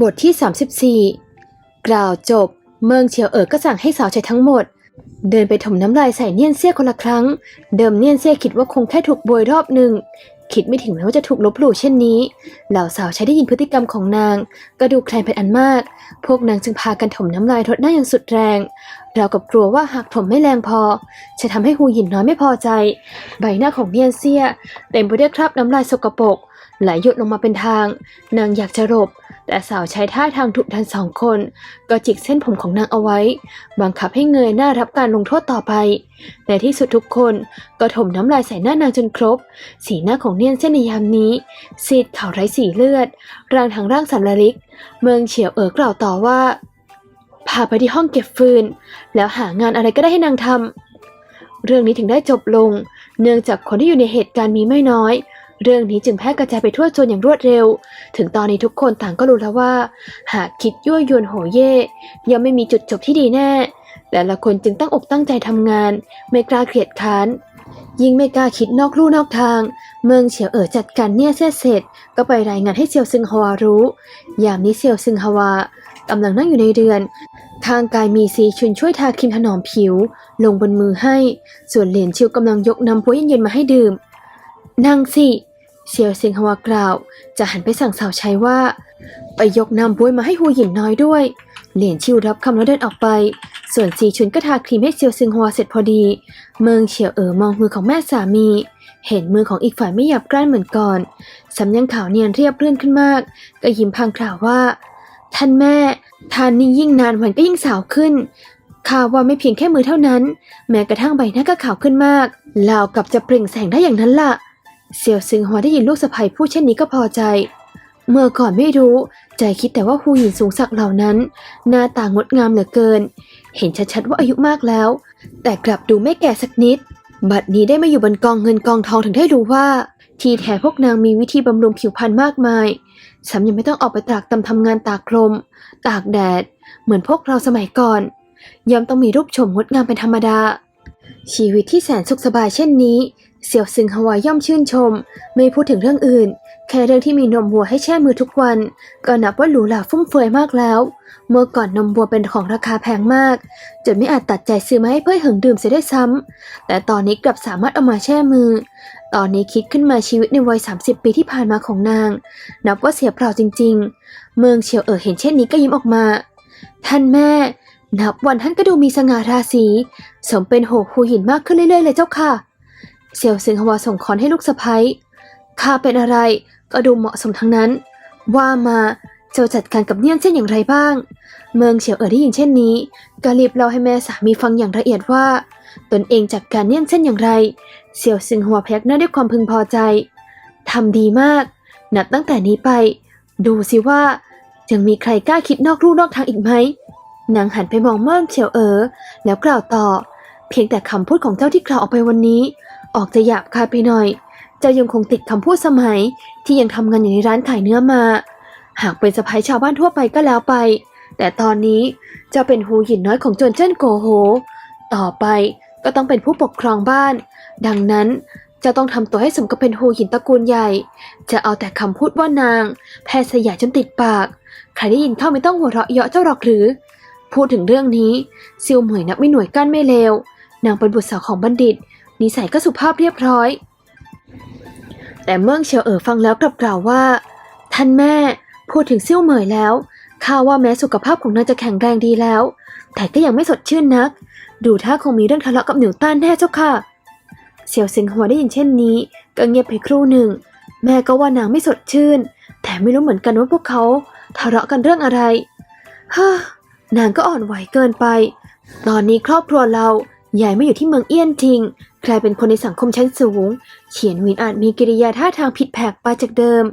บทที่ 34 กล่าวจบ เมืองเฉียวเอ๋อก็สั่งให้สาวใช้ทั้งหมด เดินไปถมน้ำลายใส่เนียนเซี่ยคนละครั้ง เดิมเนียนเซี่ยคิดว่าคงแค่ถูกโบยรอบหนึ่ง คิดไม่ถึงแม้ว่าจะถูกลบหลู่เช่นนี้ เหล่าสาวใช้ได้ยินพฤติกรรมของนาง ก็ดูแคลนเป็นอันมาก พวกนางจึงพากันถมน้ำลายรดหน้าอย่างสุดแรงเราวกับกลัวว่าหากถมไม่แรงพอ จะทำให้หูหยินน้อยไม่พอใจ ใบหน้าของเนียนเซี่ยเต็มไปด้วยคราบน้ำลายสกปรกไหลหยดลงมาเป็นทาง นางอยากจะหลบ แต่สาวใช้ท่าทางดุดันสองคน ก็จิกเส้นผมของนางเอาไว้ บังคับให้เงยหน้ารับการลงโทษต่อไป ในที่สุดทุกคนก็ถมน้ำลายใส่หน้านางจนครบ สีหน้าของเนียนเส้นในยามนี้ซีดขาวไร้สีเลือด ร่างทางร่างสันลลิก เมืองเฉียวเอ๋อกล่าวต่อว่า พาไปที่ห้องเก็บฟืน แล้วหางานอะไรก็ได้ให้นางทำเรื่องนี้ถึงได้จบลง เนื่องจากคนที่อยู่ในเหตุการณ์มีไม่น้อย เรื่องนี้จึงแพร่กระจายไปทั่วโซนอย่างรวดเร็ว ถึงตอนนี้ทุกคนต่างก็รู้แล้วว่า หากคิดยั่วยวนโหเย่ย่อมไม่มีจุดจบที่ดีแน่ แต่ละคนจึงตั้งอกตั้งใจทำงาน ไม่กล้าเกลียดค้าน ยิ่งไม่กล้าคิดนอกลู่นอกทาง เมืองเฉียวเอ๋อจัดการเนี่ยเสร็จเสร็จ ก็ไปรายงานให้เซียวซึงฮวารู้ ยามนี้เซียวซึงฮวากำลังนั่งอยู่ในเรือน ทางกายมีซีชุนช่วยทาครีมถนอมผิว ลงบนมือให้ ส่วนเหรียญชิวกำลังยกน้ำพุเย็นๆมาให้ดื่มนั่งสิ เซียวเซิงฮวากล่าว จะหันไปสั่งสาวใช้ว่า ไปยกน้ำบวยมาให้หูหยินน้อยด้วย เหรียญชิวรับคำแล้วเดินออกไป ส่วนซีชุนก็ทาครีมให้เซียวซิงฮวาเสร็จพอดี เมืองเฉียวเอ๋อมองมือของแม่สามี เห็นมือของอีกฝ่ายไม่หยับกร้านเหมือนก่อนสำยังขาวเนียนเรียบเรื่อนขึ้นมาก ก็ยิ้มพลางกล่าวว่า ท่านแม่ทานนี่ยิ่งนานวันก็ยิ่งสาวขึ้นข้าวว่าไม่เพียงแค่มือเท่านั้น แม้กระทั่งใบหน้าก็ขาวขึ้นมากลาวกับจะเปล่งแสงได้อย่างนั้นล่ะ เสี่ยวซึงหัวได้ยินลูกสะใภ้พูดเช่นนี้ก็พอใจ เมื่อก่อนไม่รู้ ใจคิดแต่ว่าฮูหยินสูงสักเหล่านั้น หน้าตางดงามเหลือเกิน เห็นชัดๆว่าอายุมากแล้ว แต่กลับดูไม่แก่สักนิด บัดนี้ได้มาอยู่บนกองเงินกองทองถึงได้รู้ว่า ทีแท้พวกนางมีวิธีบำรุงผิวพรรณมากมายซ้ำยังไม่ต้องออกไปตากตำทำงานตากลม ตากแดด เหมือนพวกเราสมัยก่อนย่อมต้องมีรูปโฉมงดงามเป็นธรรมดา ชีวิตที่แสนสุขสบายเช่นนี้ เสี่ยวซึงฮวายย่อมชื่นชม ไม่พูดถึงเรื่องอื่น แค่เรื่องที่มีนมวัวให้แช่มือทุกวัน ก็นับว่าหรูหราฟุ่มเฟือยมากแล้ว เมื่อก่อนนมวัวเป็นของราคาแพงมาก จนไม่อาจตัดใจซื้อมาให้เพื่อหึงดื่มเสียได้ซ้ำแต่ตอนนี้กลับสามารถเอามาแช่มือ ตอนนี้คิดขึ้นมาชีวิตในวัย 30 ปีที่ผ่านมาของนาง นับว่าเสียเปล่าจริง ๆ เมืองเฉียวเอ๋อเห็นเช่นนี้ก็ยิ้มออกมา ท่านแม่ นับวันท่านก็ดูมีสง่าราศีสมเป็นโหคูหินมากขึ้นเรื่อยๆเลยเจ้าค่ะ เสี่ยวซิงฮวาส่งคอนให้ลูกสะพ้ยข้าเป็นอะไรก็ดูเหมาะสมทั้งนั้น ว่ามาเจ้าจัดการกับเนียนเส้นอย่างไรบ้าง เมืองเฉียวเอ๋อได้ยินเช่นนี้ก็รีบเล่าให้แม่สามีฟังอย่างละเอียดว่า ตนเองจัดการเนียนเส้นอย่างไรเสี่ยวซิงฮัวพยักหน้าด้วยความพึงพอใจทำดีมาก นับตั้งแต่นี้ไป ดูสิว่ายังมีใครกล้าคิดนอกลู่นอกทางอีกไหมนางหันไปมองเมิ่งเฉียวเอ๋อแล้วกล่าวต่อ เพียงแต่คำพูดของเจ้าที่กล่าวออกไปวันนี้ ออกจะหยาบคายไปหน่อย เจ้ายังคงติดคำพูดสมัย ที่ยังทำงานอยู่ในร้านขายเนื้อมา หากเป็นสะพ้ายชาวบ้านทั่วไปก็แล้วไป แต่ตอนนี้เจ้าเป็นฮูหินน้อยของจวนเจิ้นโกโห ต่อไปก็ต้องเป็นผู้ปกครองบ้าน ดังนั้นเจะต้องทำตัวให้สมกับเป็นฮูหินตระกูลใหญ่ จะเอาแต่คำพูดว่านาง แพทย์สยายจนติดปาก ใครได้ยินเข้าไม่ต้องหัวเราะเยาะเจ้าหรอกหรือ พูดถึงเรื่องนี้ซิวเหมยนับไม่หน่วยกั้นไม่เลวนางเป็นบุตรสาวของบัณฑิต นิสัยก็สุภาพเรียบร้อย แต่เมืองเฉียวเอ๋อฟังแล้วกลับกล่าวว่า ท่านแม่พูดถึงซิ่วเหมยแล้วข้าว่าแม้สุขภาพของนางจะแข็งแรงดีแล้ว แต่ก็ยังไม่สดชื่นนัก ดูท่าคงมีเรื่องทะเลาะกับหนิวต้านแน่เจ้าค่ะ เสี่ยวซิงหัวได้ยินเช่นนี้ ก็เงียบไปครู่หนึ่ง แม่ก็ว่านางไม่สดชื่น แต่ไม่รู้เหมือนกันว่าพวกเขาทะเลาะกันเรื่องอะไรฮ่านางก็อ่อนไหวเกินไป ตอนนี้ครอบครัวเราย้ายมาอยู่ที่เมืองเอี้ยนทิงกลายเป็นคนในสังคมชั้นสูง เฉียนหวินอาจมีกิริยาท่าทางผิดแผกไปจากเดิม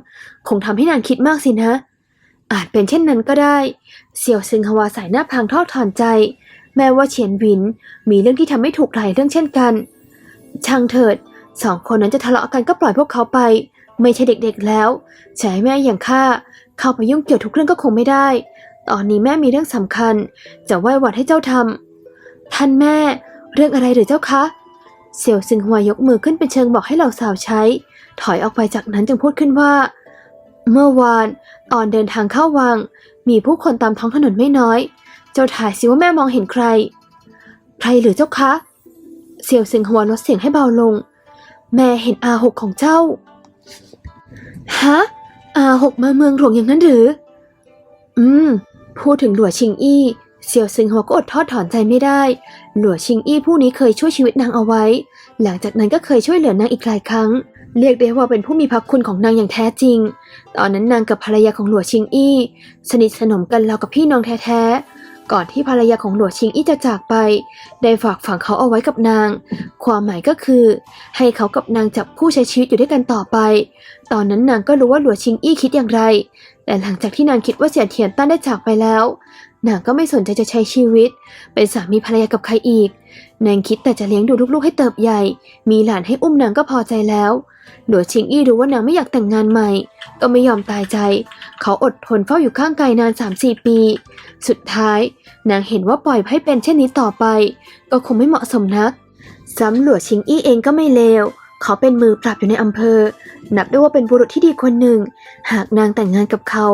คงทำให้นางคิดมากสินะ อาจเป็นเช่นนั้นก็ได้ เสี่ยวซึงฮวาสายหน้าพลางทอดถอนใจ แม้ว่าเฉียนหวินมีเรื่องที่ทำไม่ถูกหลายเรื่องเช่นกัน ช่างเถิดสองคนนั้นจะทะเลาะกันก็ปล่อยพวกเขาไป ไม่ใช่เด็กๆแล้วให้แม่อย่างข้าเข้าไปยุ่งเกี่ยวทุกเรื่องก็คงไม่ได้ ตอนนี้แม่มีเรื่องสำคัญ จะไหว้วัดให้เจ้าทำท่านแม่ เรื่องอะไรหรือเจ้าคะ เสี่ยวซึงฮวยกมือขึ้นเป็นเชิงบอกให้เหล่าสาวใช้ ถอยออกไปจากนั้นจึงพูดขึ้นว่า เมื่อวานตอนเดินทางเข้าวัง มีผู้คนตามท้องถนนไม่น้อย เจ้าถ่ายสิว่าแม่มองเห็นใคร ใครหรือเจ้าคะ เสี่ยวสิงหัวลดเสียงให้เบาลง แม่เห็นอาหกของเจ้าฮะอาหกมาเมืองหลวงอย่างนั้นหรือ อืม พูดถึงหลัวชิงอี้ เสี่ยวซิงหัวก็อดทอดถอนใจไม่ได้ หลัวชิงอี้ผู้นี้เคยช่วยชีวิตนางเอาไว้ หลังจากนั้นก็เคยช่วยเหลือนางอีกหลายครั้ง เรียกได้ว่าเป็นผู้มีพระคุณของนางอย่างแท้จริง ตอนนั้นนางกับภรรยาของหลัวชิงอี้สนิทสนมกันราวกับพี่น้องแท้ๆ ก่อนที่ภรรยาของหลัวชิงอี้จะจากไป ได้ฝากฝังเขาเอาไว้กับนาง ความหมายก็คือ ให้เขากับนางจับคู่ใช้ชีวิตอยู่ด้วยกันต่อไป ตอนนั้นนางก็รู้ว่าหลัวชิงอี้คิดอย่างไร แต่หลังจากที่นางคิดว่าเสียเทียนต้านได้จากไปแล้ว นางก็ไม่สนใจจะใช้ชีวิต เป็นสามีภรรยากับใครอีก นางคิดแต่จะเลี้ยงดูลูกๆให้เติบใหญ่ มีหลานให้อุ้มนางก็พอใจแล้วหลัวชิงอี้รู้ว่านางไม่อยากแต่งงานใหม่ ก็ไม่ยอมตายใจ เขาอดทนเฝ้าอยู่ข้างกายนาน3-4ปี สุดท้าย นางเห็นว่าปล่อยให้เป็นเช่นนี้ต่อไป ก็คงไม่เหมาะสมนัก ซ้ำหลัวชิงอี้เองก็ไม่เลว เขาเป็นมือปราบอยู่ในอำเภอ นับได้ว่าเป็นบุรุษที่ดีคนหนึ่ง หากนางแต่งงานกับเขา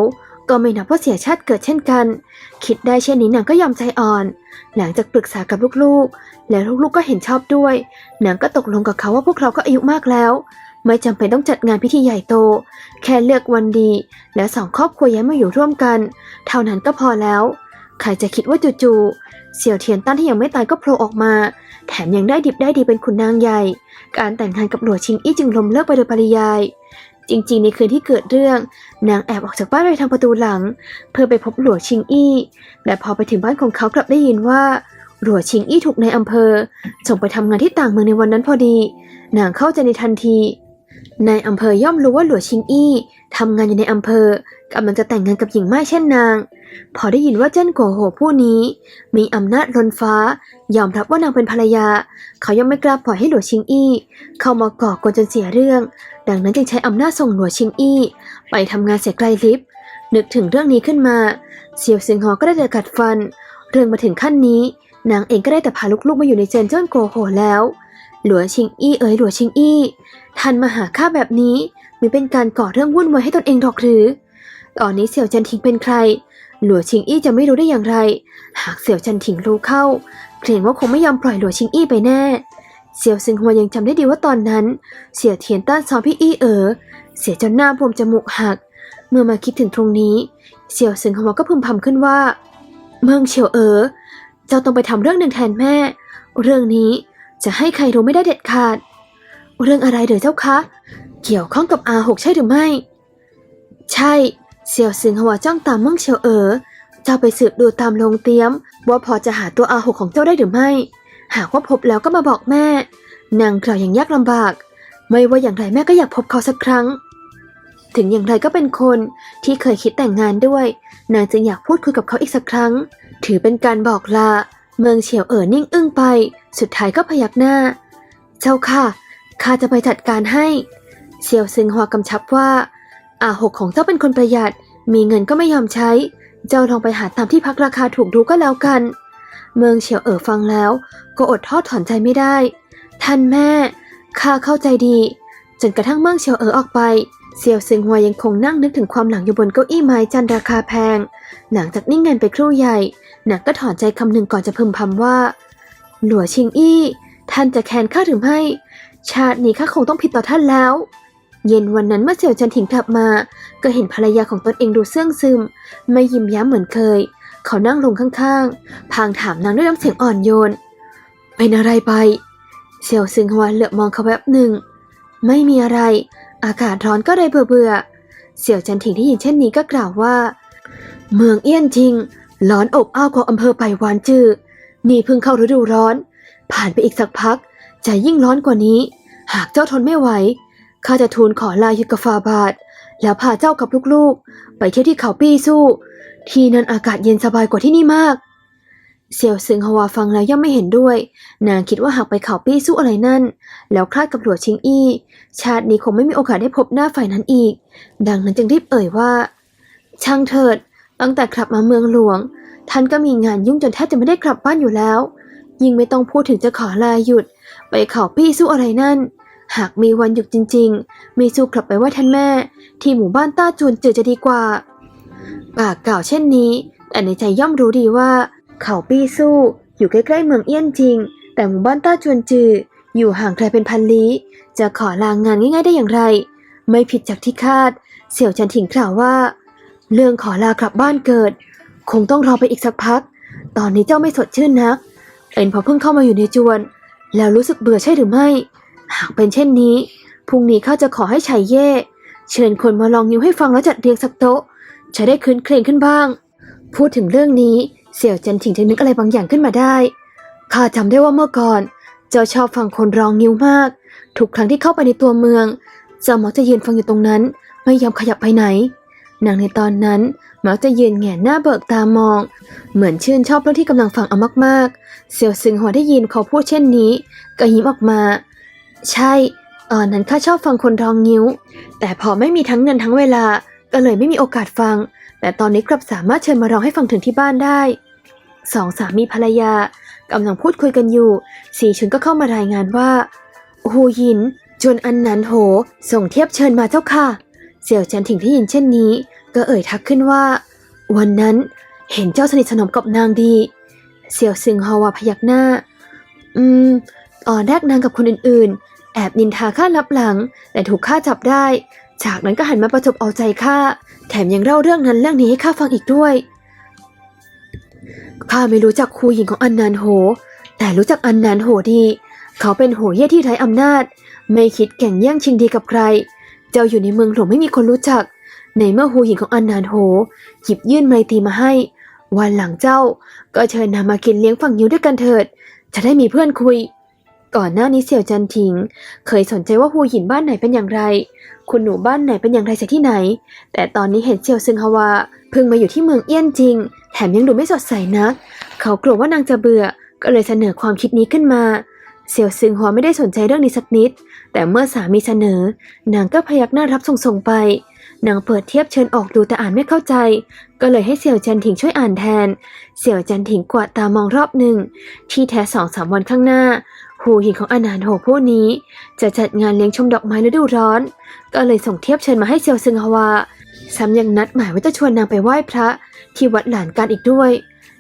ก็ไม่นับว่าเสียชาติเกิดเช่นกัน คิดได้เช่นนี้นางก็ยอมใจอ่อน หลังจากปรึกษากับลูกๆ แล้วลูกๆก็เห็นชอบด้วยนางก็ตกลงกับเขาว่าพวกเราก็อายุมากแล้ว ไม่จำเป็นต้องจัดงานพิธีใหญ่โต แค่เลือกวันดี และสองครอบครัวย้ายมาอยู่ร่วมกัน เท่านั้นก็พอแล้วใครจะคิดว่าจู่ๆเสี่ยวเทียนตั้นที่ยังไม่ตายก็โผล่ออกมา แถมยังได้ดิบได้ดีเป็นขุนนางใหญ่ การแต่งงานกับหลัวชิงอี้จึงลมเลิกไปโดยปริยาย จริงๆ ในคืนที่เกิดเรื่อง นางแอบออกจากบ้านไปทางประตูหลัง เพื่อไปพบหลัวชิงอี้ แต่พอไปถึงบ้านของเขากลับได้ยินว่าหลัวชิงอี้ถูกในอำเภอส่งไปทำงานที่ต่างเมืองในวันนั้นพอดี นางเข้าใจในทันที นายอำเภอย่อมรู้ว่าหลัวชิงอี้ทำงานอยู่ในอำเภอกำลังจะแต่งงานกับหญิงไม้เช่นนาง พอได้ยินว่าเจิ้นโกโหผู้นี้ มีอำนาจล้นฟ้า ยอมรับว่านางเป็นภรรยา เขายังไม่กล้าปล่อยให้หลัวชิงอี้ เข้ามาก่อกวนจนเสียเรื่อง ดังนั้นจึงใช้อำนาจส่งหลัวชิงอี้ ไปทำงานเสียไกลลิฟต์นึกถึงเรื่องนี้ขึ้นมาเซียวซิงฮอก็ได้แต่กัดฟัน เรื่องมาถึงขั้นนี้ นางเองก็ได้แต่พาลูกๆมาอยู่ในเจนเจิ้นโกโหแล้ว หลัวชิงอี้เอ๋ยหลัวชิงอี้ท่านมาหาข้าแบบนี้มีเป็นการก่อเรื่องวุ่นวายให้ตนเองหรอกหรือ ตอนนี้เสี่ยวจันทิงเป็นใคร หลัวชิงอี้จะไม่รู้ได้อย่างไร หากเสี่ยวจันทิงรู้เข้า เกรงว่าคงไม่ยอมปล่อยหลัวชิงอี้ไปแน่ เสี่ยวซิงฮัวยังจำได้ดีว่าตอนนั้น เสี่ยเทียนต้านซ้อมพี่อี้เอ๋อเสียจนหน้าบวมจมูกหัก เมื่อมาคิดถึงตรงนี้ เสี่ยวซิงฮัวก็พึมพำขึ้นว่า เมืองเฉียวเอ๋อเจ้าต้องไปทำเรื่องหนึ่งแทนแม่ เรื่องนี้จะให้ใครรู้ไม่ได้เด็ดขาด เรื่องอะไรเด้อเจ้าคะ เกี่ยวข้องกับอาหกใช่หรือไม่ ใช่ เสี่ยวซึงหัวจ้องตามเมืองเฉียวเอ๋อเจ้าไปสืบดูตามโรงเตรียม ว่าพอจะหาตัวอาหกของเจ้าได้หรือไม่ หากว่าพบแล้วก็มาบอกแม่ นางกล่าวอย่างยากลำบาก ไม่ว่าอย่างไรแม่ก็อยากพบเขาสักครั้ง ถึงอย่างไรก็เป็นคนที่เคยคิดแต่งงานด้วย นางจึงอยากพูดคุยกับเขาอีกสักครั้ง ถือเป็นการบอกลา เมืองเฉียวเอ๋อนิ่งอึ้งไป สุดท้ายก็พยักหน้า เจ้าค่ะข้าจะไปจัดการให้ เซียวซึงหัวกำชับว่า อาหกของเจ้าเป็นคนประหยัด มีเงินก็ไม่ยอมใช้ เจ้าลองไปหาตามที่พักราคาถูกดูก็แล้วกัน เมืองเฉียวเอ๋อฟังแล้ว ก็อดทอดถอนใจไม่ได้ ท่านแม่ ข้าเข้าใจดี จนกระทั่งเมืองเฉียวเอ๋อออกไป เซียวซึงหัวยังคงนั่งนึกถึงความหลังอยู่บนเก้าอี้ไม้จันราคาแพง หลังจากนิ่งเงินไปครู่ใหญ่นางก็ถอนใจคำหนึ่งก่อนจะพึมพำว่า หลัวชิงอี้ ท่านจะแค้นข้าหรือไม่ ชาตินี้ข้าคงต้องผิดต่อท่านแล้ว เย็นวันนั้นเมื่อเสี่ยวจันถิงกลับมา ก็เห็นภรรยาของตนเองดูเสื่องซึม ไม่ยิ้มย้มเหมือนเคย เขานั่งลงข้างๆ พางถามนางด้วยน้ำเสียงอ่อนโยน เป็นอะไรไป เสี่ยวซึงฮวานเหลือบมองเขาแวบหนึ่ง ไม่มีอะไร อากาศร้อนก็เลยเบื่อเบื่อ เสี่ยวจันถิงได้ยินเช่นนี้ก็กล่าวว่า เมืองเอี้ยนทิงร้อนอบอ้าวของอำเภอไปหวานจือนี่เพิ่งเข้าฤดูร้อน ผ่านไปอีกสักพักจะยิ่งร้อนกว่านี้ หากเจ้าทนไม่ไหว ข้าจะทูลขอลายุกฟาบาท แล้วพาเจ้ากับลูกๆ ไปเที่ยวที่เขาปี้สู้ ที่นั่นอากาศเย็นสบายกว่าที่นี่มากเสี่ยวซึงฮวาฟังแล้วย่อมไม่เห็นด้วย นางคิดว่าหากไปเขาปี้สู้อะไรนั่น แล้วคลาดกับหลวชิงอี้ ชาตินี้คงไม่มีโอกาสได้พบหน้าฝ่ายนั้นอีก ดังนั้นจึงรีบเอ่ยว่า ช่างเถิด ตั้งแต่กลับมาเมืองหลวง ท่านก็มีงานยุ่งจนแทบจะไม่ได้กลับบ้านอยู่แล้ว ยิ่งไม่ต้องพูดถึงจะขอลาหยุด ไปเขาปี้สู้อะไรนั่น หากมีวันหยุดจริงๆม่สู้กลับไปว่าท่านแม่ ที่หมู่บ้านต้าจวนจือจะดีกว่า ปากกล่าวเช่นนี้ แต่ในใจย่อมรู้ดีว่า เขาปี้สู้อยู่ใกล้ๆเมืองเอี้ยนจริง แต่หมู่บ้านต้าจวนจือ อยู่ห่างไกลเป็นพันลี้ จะขอลางงานง่ายๆได้อย่างไร ไม่ผิดจากที่คาด เสี่ยวจันถิงกล่าวว่า เรื่องขอลากลับบ้านเกิด คงต้องรอไปอีกสักพัก ตอนนี้เจ้าไม่สดชื่นนัก เป็นเพราะเพิ่งเข้ามาอยู่ในจวน แล้วรู้สึกเบื่อใช่หรือไม่ หากเป็นเช่นนี้พรุ่งนี้ข้าจะขอให้ชายเย่ เชิญคนมาลองนิ้วให้ฟังแล้วจัดเรียงสักโต๊ะ จะได้คืนเครงขึ้นบ้าง พูดถึงเรื่องนี้เสี่ยวจันถิงจะนึกอะไรบางอย่างขึ้นมาได้ข้าจำได้ว่าเมื่อก่อน เจ้าชอบฟังคนร้องนิ้วมาก ทุกครั้งที่เข้าไปในตัวเมืองเจ้ามักจะยืนฟังอยู่ตรงนั้น ไม่ยอมขยับไปไหนนางในตอนนั้นมักจะยืนแงนหน้าเบิกตามอง เหมือนชื่นชอบเรื่องที่กำลังฟังเอามากๆ เสี่ยวซึงหัวได้ยินเขาพูดเช่นนี้ ก็ยิ้มออกมา ใช่ตอนนั้นข้าชอบฟังคนร้องนิ้ว แต่พอไม่มีทั้งเงินทั้งเวลา ก็เลยไม่มีโอกาสฟัง แต่ตอนนี้กลับสามารถเชิญมาร้องให้ฟังถึงที่บ้านได้ สองสามีภรรยากำลังพูดคุยกันอยู่ สีชุนก็เข้ามารายงานว่าหูหยิน จวนอันนันโห ส่งเทียบเชิญมาเจ้าค่ะ เสี่ยวจันถิงที่ยินเช่นนี้ ก็เอ่ยทักขึ้นว่า วันนั้นเห็นเจ้าสนิทสนมกับนางดี เสี่ยวซึงฮาวาพยักหน้า อืมตอนแรกนางกับคนอื่นๆ แอบนินทาข้าลับหลัง แต่ถูกข้าจับได้ จากนั้นก็หันมาประจบเอาใจข้า แถมยังเล่าเรื่องนั้นเรื่องนี้ให้ข้าฟังอีกด้วย ข้าไม่รู้จักครูหญิงของอันนานโห แต่รู้จักอันนานโหดี เขาเป็นโหเย่ที่ไร้อำนาจ ไม่คิดแข่งแย่งชิงดีกับใคร เจ้าอยู่ในเมืองหลวงไม่มีคนรู้จัก ในเมื่อหูหญิงของอันนานโหหยิบยื่นไมตรีมาให้ วันหลังเจ้า ก็เชิญนามากินเลี้ยงฝั่งยิ้วด้วยกันเถิด จะได้มีเพื่อนคุย ก่อนหน้านี้เสี่ยวจันทิง เคยสนใจว่าหูหยินบ้านไหนเป็นอย่างไร คุณหนูบ้านไหนเป็นอย่างไรจากที่ไหน แต่ตอนนี้เห็นเสี่ยวซึงฮาวาเพิ่งมาอยู่ที่เมืองเอี้ยนจริง แถมยังดูไม่สดใสนัก เขากลัวว่านางจะเบื่อ ก็เลยเสนอความคิดนี้ขึ้นมา เสี่ยวซึงฮัวไม่ได้สนใจเรื่องนี้สักนิด แต่เมื่อสามีเสนอ นางก็พยักหน้ารับส่งๆไป นางเปิดเทียบเชิญออกดูแต่อ่านไม่เข้าใจ ก็เลยให้เสี่ยวจันถิงช่วยอ่านแทน เสี่ยวจันถิงกวาดตามองรอบหนึ่ง ที่แท้สองสามวันข้างหน้า หูหินของอานานโหผู้นี้ จะจัดงานเลี้ยงชมดอกไม้ฤดูร้อน ก็เลยส่งเทียบเชิญมาให้เซียวซึงฮวาซ้ำยังนัดหมายว่าจะชวนนางไปไหว้พระ ที่วัดหลานการอีกด้วย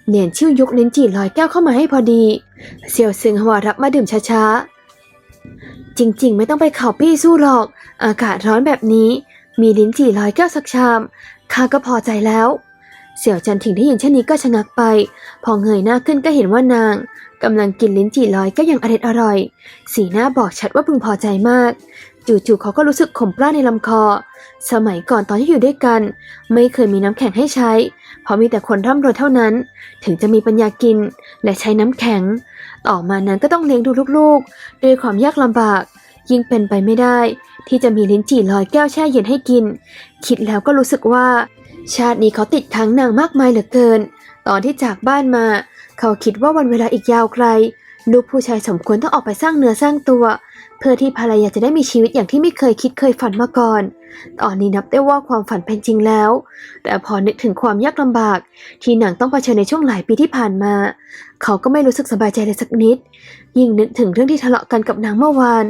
เนียนชื่อยกลิ้นจีลอยแก้วเข้ามาให้พอดี เซียวซึงฮวารับมาดื่มช้าๆจริงๆ ไม่ต้องไปเขาปี้สู้หรอก อากาศร้อนแบบนี้ มีลิ้นจี่ลอยแก้วสักชามข้าก็พอใจแล้ว เสี่ยวจันถิงได้ยินเช่นนี้ก็ชะงักไป พอเงยหน้าขึ้นก็เห็นว่านางกำลังกินลิ้นจี่ลอยก็ยังอร่อยอร่อย สีหน้าบอกชัดว่าพึงพอใจมาก จู่ๆเขาก็รู้สึกขมปล้าในลำคอ สมัยก่อนตอนที่อยู่ด้วยกัน ไม่เคยมีน้ำแข็งให้ใช้ เพราะมีแต่คนร่ำรวยเท่านั้น ถึงจะมีปัญญากินและใช้น้ำแข็ง ต่อมานั้นก็ต้องเลี้ยงดูลูกๆ ด้วยความยากลำบาก ยิ่งเป็นไปไม่ได้ ที่จะมีลิ้นจี่ลอยแก้วแช่เย็นให้กิน คิดแล้วก็รู้สึกว่า ชาตินี้เขาติดค้งนางมากมายเหลือเกิน ตอนที่จากบ้านมา เขาคิดว่าวันเวลาอีกยาวไกล ลูกผู้ชายสมควรต้องออกไปสร้างเนื้อสร้างตัว เพื่อที่ภรรยาจะได้มีชีวิตอย่างที่ไม่เคยคิดเคยฝันมาก่อน ตอนนี้นับได้ว่าความฝันเป็นจริงแล้ว แต่พอนึกถึงความยากลำบาก ที่นางต้องเผชิญในช่วงหลายปีที่ผ่านมา เขาก็ไม่รู้สึกสบายใจเลยสักนิด ยิ่งนึกถึงเรื่องที่ทะเลาะกันกับนางเมื่อวาน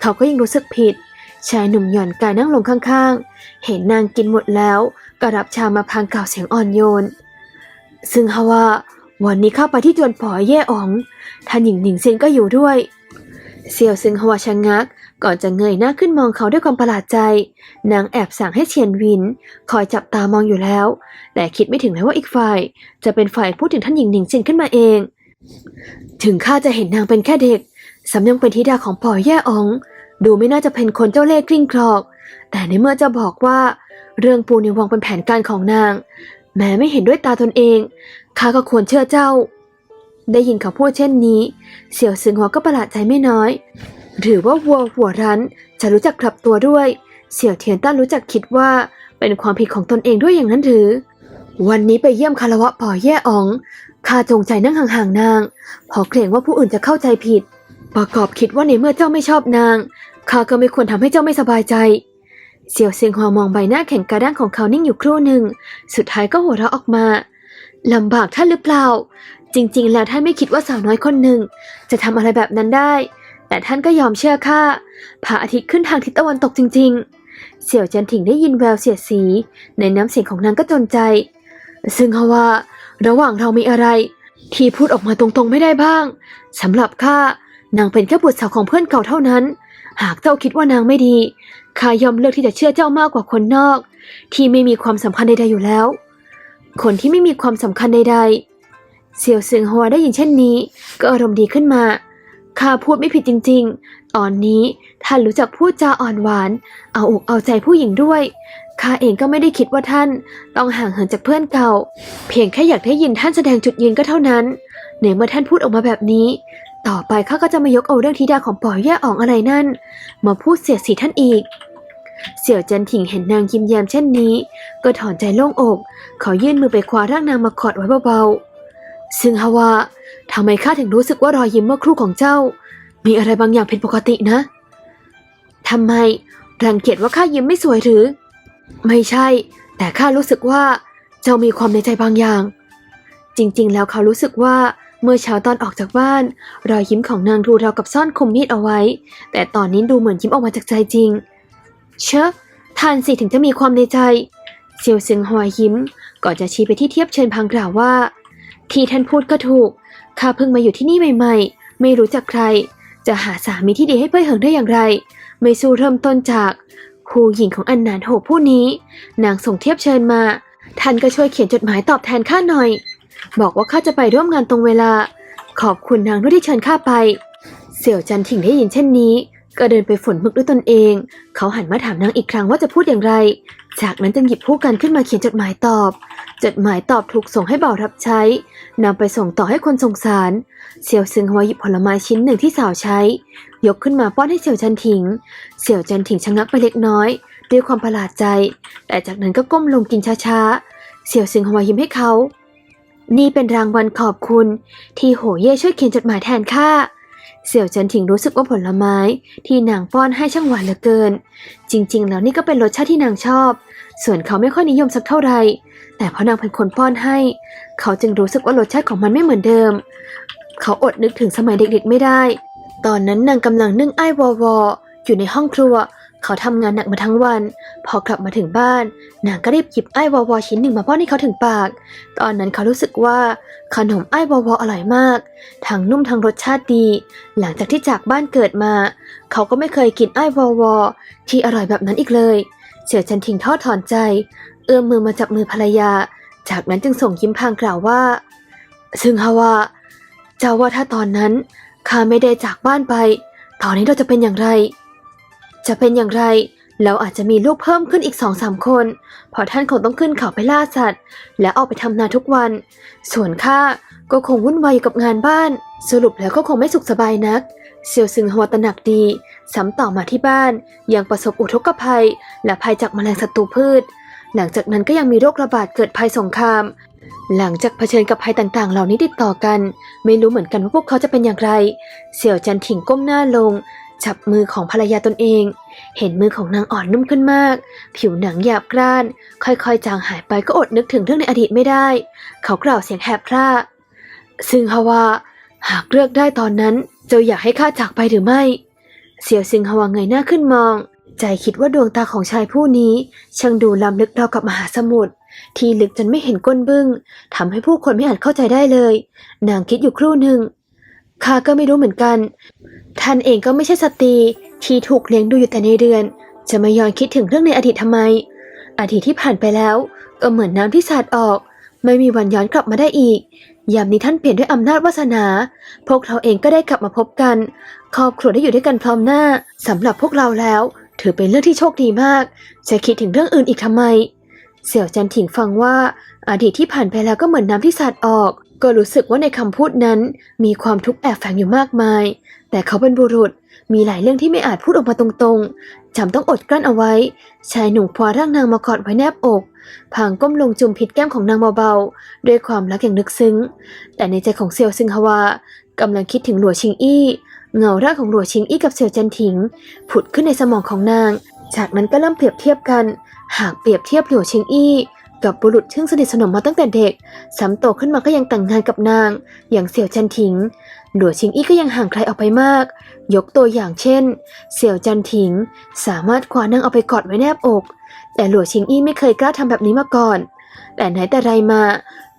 เขาก็ยิ่งรู้สึกผิด ชายหนุ่มหย่อนกายนั่งลงข้างๆ เห็นนางกินหมดแล้วก็รับชามาพลางกล่าวเสียงอ่อนโยน ซึ่งฮาว่าวันนี้เข้าไปที่จวนปอเย่อ๋องท่านหญิงหนิงเซินก็อยู่ด้วยเสี่ยวซึงฮวาชะงัก ก่อนจะเงยหน้าขึ้นมองเขาด้วยความประหลาดใจ นางแอบสั่งให้เฉียนวิน คอยจับตามองอยู่แล้ว แต่คิดไม่ถึงเลยว่าอีกฝ่าย จะเป็นฝ่ายพูดถึงท่านหญิงหนิงเซินขึ้นมาเอง ถึงข้าจะเห็นนางเป็นแค่เด็กสำยังเป็นธิดาของปอแย่อ๋อง ดูไม่น่าจะเป็นคนเจ้าเล่ห์กลิ้งคลอก แต่ในเมื่อจะบอกว่า เรื่องปูในวังเป็นแผนการของนาง แม้ไม่เห็นด้วยตาตนเองข้าก็ควรเชื่อเจ้า ได้ยินเขาพูดเช่นนี้ เสี่ยวซึงหัวก็ประหลาดใจไม่น้อย หรือว่าวัวหัวรั้นจะรู้จักกลับตัวด้วย เสี่ยวเทียนต้านรู้จักคิดว่าเป็นความผิดของตนเองด้วยอย่างนั้นหรือ วันนี้ไปเยี่ยมคารวะป่อแย่อ๋องข้าจงใจนั่งห่างๆนางเพอเกรงว่าผู้อื่นจะเข้าใจผิด ประกอบคิดว่าในเมื่อเจ้าไม่ชอบนาง ข้าก็ไม่ควรทำให้เจ้าไม่สบายใจ เสี่ยวเซียงหัวมองใบหน้าแข็งกระด้างของเขานิ่งอยู่ครู่หนึ่ง สุดท้ายก็หัวเราะออกมาลำบากท่านหรือเปล่า จริง ๆ แล้วท่านไม่คิดว่าสาวน้อยคนหนึ่ง จะทำอะไรแบบนั้นได้ แต่ท่านก็ยอมเชื่อข้าพระอาทิตย์ขึ้นทางทิศตะวันตกจริง ๆ เสี่ยวเจันถิงได้ยินแววเสียดสี ในน้ำเสียงของนางก็จนใจ ซึ่งเขาว่า ระหว่างเรามีอะไร ที่พูดออกมาตรงๆไม่ได้บ้างสำหรับข้า นางเป็นแค่บุตรสาวของเพื่อนเก่าเท่านั้น หากเจ้าคิดว่านางไม่ดีข้ายอมเลือกที่จะเชื่อเจ้ามากกว่าคนนอก ที่ไม่มีความสำคัญใดๆอยู่แล้ว คนที่ไม่มีความสำคัญใดๆเสี่ยวซึงฮัวได้ยินเช่นนี้ ก็อารมณ์ดีขึ้นมาข้าพูดไม่ผิดจริง ๆ ตอนนี้ท่านรู้จักพูดจาอ่อนหวาน เอาอกเอาใจผู้หญิงด้วยข้าเองก็ไม่ได้คิดว่าท่านต้องห่างเหินจากเพื่อนเก่า เพียงแค่อยากได้ยินท่านแสดงจุดยืนก็เท่านั้นในเมื่อท่านพูดออกมาแบบนี้ ต่อไปข้าก็จะไม่ยกเอาเรื่องธิดาของปอยแย่อ่องอะไรนั่น มาพูดเสียดสีท่านอีก เสี่ยวจันถิงเห็นนางยิ้มแย้มเช่นนี้ ก็ถอนใจโล่งอกเขายื่นมือไปคว้าร่างนางมากอดไว้เบาๆ ซึ่งฮาวาทำไมข้าถึงรู้สึกว่ารอยยิ้มเมื่อครู่ของเจ้า มีอะไรบางอย่างผิดปกตินะทำไมรังเกียจว่าข้ายิ้มไม่สวยหรือ ไม่ใช่ แต่ข้ารู้สึกว่าเจ้ามีความในใจบางอย่าง จริงๆ แล้วเขารู้สึกว่า เมื่อเช้าตอนออกจากบ้าน รอยยิ้มของนางดูเรากับซ่อนคมมีดเอาไว้ แต่ตอนนี้ดูเหมือนยิ้มออกมาจากใจจริง เชอะท่านสิถึงจะมีความในใจเซียวซึงหอยยิ้ม ก่อนจะชี้ไปที่เทียบเชิญพังกล่าวว่า ที่ท่านพูดก็ถูกข้าเพิ่งมาอยู่ที่นี่ใหม่ ๆ ไม่รู้จักใคร จะหาสามีที่ดีให้เพื่อเหิงได้อย่างไร ไม่สู้เริ่มต้นจากครูหญิงของอันนานโหผู้นี้ นางส่งเทียบเชิญมา ท่านก็ช่วยเขียนจดหมายตอบแทนข้าหน่อย บอกว่าข้าจะไปร่วมงานตรงเวลา ขอบคุณนางด้วยที่เชิญข้าไป เสี่ยวจันถิงได้ยินเช่นนี้ ก็เดินไปฝนมึกด้วยตนเอง เขาหันมาถามนางอีกครั้งว่าจะพูดอย่างไร จากนั้นจึงหยิบผู้กันขึ้นมาเขียนจดหมายตอบ จดหมายตอบถูกส่งให้บ่าวรับใช้นำไปส่งต่อให้คนสงสาร เสี่ยวซึงหัวหยิบผลไม้ชิ้นหนึ่งที่สาวใช้ ยกขึ้นมาป้อนให้เสี่ยวจันถิง เสี่ยวจันถิงชะงักไปเล็กน้อยด้วยความประหลาดใจ แต่จากนั้นก็ก้มลงกินช้าๆ เสี่ยวซึงหัวยิ้มให้เขา นี่เป็นรางวัลขอบคุณ ที่โหเย่ช่วยเขียนจดหมายแทนข้าเสี่ยวเจันถิงรู้สึกว่าผลไม้ที่นางป้อนให้ช่างหวานเหลือเกิน จริง ๆ แล้วนี่ก็เป็นรสชาติที่นางชอบ ส่วนเขาไม่ค่อยนิยมสักเท่าไหร่แต่เพราะนางเป็นคนป้อนให้ เขาจึงรู้สึกว่ารสชาติของมันไม่เหมือนเดิม เขาอดนึกถึงสมัยเด็กๆไม่ได้ ตอนนั้นนางกำลังนึ่งไอ้วอวออยู่ในห้องครัว เขาทำงานหนักมาทั้งวัน พอกลับมาถึงบ้านนางก็รีบหยิบไอ้วอวอชิ้นหนึ่งมาป้อนให้เขาถึงปาก ตอนนั้นเขารู้สึกว่าขนมไอ้วอวออร่อยมาก ทั้งนุ่มทั้งรสชาติดี หลังจากที่จากบ้านเกิดมา เขาก็ไม่เคยกินไอ้วอวอที่อร่อยแบบนั้นอีกเลย เสี่ยวจันทิงทอดถอนใจ เอื้อมมือมาจับมือภรรยา จากนั้นจึงส่งยิ้มพางกล่าวว่า ซึ่งฮาวาเจ้าว่าถ้าตอนนั้นข้าไม่ได้จากบ้านไป ตอนนี้เราจะเป็นอย่างไร จะเป็นอย่างไรเราอาจจะมีลูกเพิ่มขึ้นอีกสองสามคน เพราะท่านคงต้องขึ้นเขาไปล่าสัตว์ และออกไปทำนาทุกวัน ส่วนข้าก็คงวุ่นวายอยู่กับงานบ้าน สรุปแล้วก็คงไม่สุขสบายนักเซียวซึงหัวตระหนักดีซ้ำต่อมาที่บ้านยังประสบอุทกภัย และภัยจากแมลงศัตรูพืช หลังจากนั้นก็ยังมีโรคระบาดเกิดภัยสงคราม หลังจากเผชิญกับภัยต่างๆ เหล่านี้ติดต่อกัน ไม่รู้เหมือนกันว่าพวกเขาจะเป็นอย่างไร เสี่ยวจันถิงก้มหน้าลง จับมือของภรรยาตนเอง เห็นมือของนางอ่อนนุ่มขึ้นมาก ผิวหนังหยาบกร้าน ค่อยๆ จางหายไปก็อดนึกถึงเรื่องในอดีตไม่ได้ เขากล่าวเสียงแหบพร่า ซึ่งฮาวาหากเลือกได้ตอนนั้นเจ้าอยากให้ข้าจากไปหรือไม่ เสี่ยวซิงฮาวาเงยหน้าขึ้นมอง ใจคิดว่าดวงตาของชายผู้นี้ช่างดูล้ำลึกเรากับมหาสมุทรที่ลึกจนไม่เห็นก้นบึ้งทำให้ผู้คนไม่อาจเข้าใจได้เลย นางคิดอยู่ครู่หนึ่ง ข้าก็ไม่รู้เหมือนกัน ท่านเองก็ไม่ใช่สตรีที่ถูกเลี้ยงดูอยู่แต่ในเรือน จะไม่ย้อนคิดถึงเรื่องในอดีตทำไม อดีตที่ผ่านไปแล้ว ก็เหมือนน้ำที่สาดออก ไม่มีวันย้อนกลับมาได้อีก ยามนี้ท่านเปลี่ยนด้วยอำนาจวาสนา พวกเราเองก็ได้กลับมาพบกัน ครอบครัวได้อยู่ด้วยกันพร้อมหน้าสำหรับพวกเราแล้ว ถือเป็นเรื่องที่โชคดีมาก จะคิดถึงเรื่องอื่นอีกทำไม เสี่ยวจันถิงฟังว่า อดีตที่ผ่านไปแล้วก็เหมือนน้ำที่สาดออก ก็รู้สึกว่าในคำพูดนั้นมีความทุกข์แอบแฝงอยู่มากมาย แต่เขาเป็นบุรุษ มีหลายเรื่องที่ไม่อาจพูดออกมาตรงๆจำต้องอดกลั้นเอาไว้ ชายหนุ่มคว้าร่างนางมากอดไว้แนบอก พางก้มลงจุ่มพิษแก้มของนางเบาๆ ด้วยความรักอย่างลึกซึ้ง แต่ในใจของเซียวซึงฮวากำลังคิดถึงหลัวชิงอี้ เงาร่างของหลัวชิงอี้กับเซียวจันถิง ผุดขึ้นในสมองของนาง จากนั้นก็เริ่มเปรียบเทียบกัน หากเปรียบเทียบหลัวชิงอี้ กับบุรุษซึ่งสนิทสนมมาตั้งแต่เด็กซ้ำโตขึ้นมาก็ยังแต่งงานกับนาง อย่างเสี่ยวจันถิง หลัวชิงอี้ก็ยังห่างไกลออกไปมาก ยกตัวอย่างเช่น เสี่ยวจันถิง สามารถคว้านางเอาไปกอดไว้แนบอก แต่หลัวชิงอี้ไม่เคยกล้าทำแบบนี้มาก่อน แต่ไหนแต่ไรมา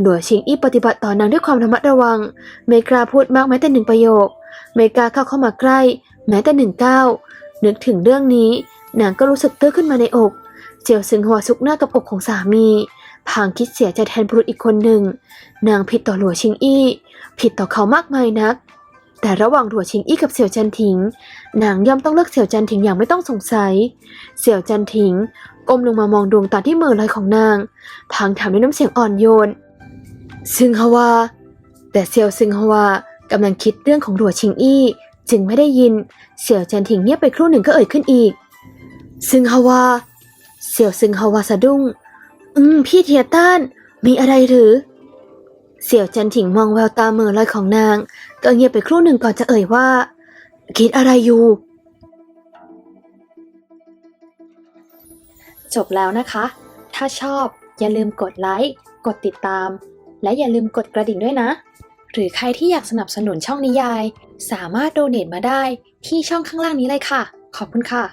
หลัวชิงอี้ปฏิบัติต่อนางด้วยความระมัดระวัง ไม่กล้าพูดมากแม้แต่หนึ่งประโยค ไม่กล้าเข้าเข้ามาใกล้ แม้แต่หนึ่งก้าว นึกถึงเรื่องนี้ นางก็รู้สึกตื้อขึ้นมาในอก เจียวซึงหัวซุกหน้ากับอกของสามีพางคิดเสียใจแทนบุรุษอีกคนหนึ่ง นางผิดต่อหลัวชิงอี้ ผิดต่อเขามากมายนัก แต่ระหว่างหลัวชิงอี้กับเสี่ยวจันทิง นางย่อมต้องเลือกเสี่ยวจันทิงอย่างไม่ต้องสงสัย เสี่ยวจันทิงก้มลงมามองดวงตาที่เมือลอยของนาง พางถามด้วยน้ำเสียงอ่อนโยน ซึงฮวา แต่เสี่ยวซึงฮวากำลังคิดเรื่องของหลัวชิงอี้ จึงไม่ได้ยิน เสี่ยวจันทิงเงียบไปครู่หนึ่งก็เอ่ยขึ้นอีก ซึงฮวา เสี่ยวซึงฮวาสะดุ้ง อืม พี่เทียต้าน มีอะไรหรือ เสี่ยวจันถิงมองแววตาเมื่อลอยของนาง ก็เงียบไปครู่หนึ่งก่อนจะเอ่ยว่า คิดอะไรอยู่ จบแล้วนะคะ ถ้าชอบอย่าลืมกดไลค์ กดติดตาม และอย่าลืมกดกระดิ่งด้วยนะ หรือใครที่อยากสนับสนุนช่องนิยาย สามารถโดเนทมาได้ที่ช่องข้างล่างนี้เลยค่ะ ขอบคุณค่ะ